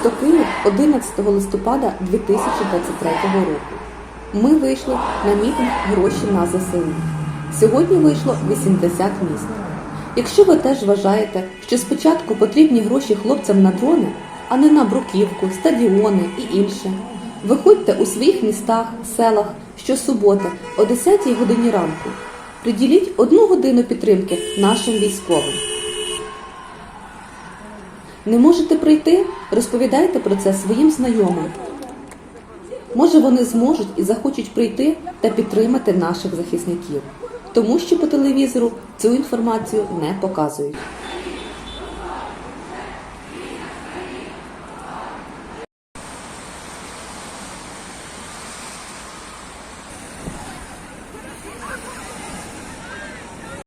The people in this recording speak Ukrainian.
Місто Київ 11 листопада 2023 року. Ми вийшли на мітинг гроші на ЗСУ. Сьогодні вийшло 80 міст. Якщо ви теж вважаєте, що спочатку потрібні гроші хлопцям на дрони, а не на бруківку, стадіони і інше, виходьте у своїх містах, селах щосуботи о 10 годині ранку. Приділіть одну годину підтримки нашим військовим. Не можете прийти? Розповідайте про це своїм знайомим. Може, вони зможуть і захочуть прийти та підтримати наших захисників, тому що по телевізору цю інформацію не показують.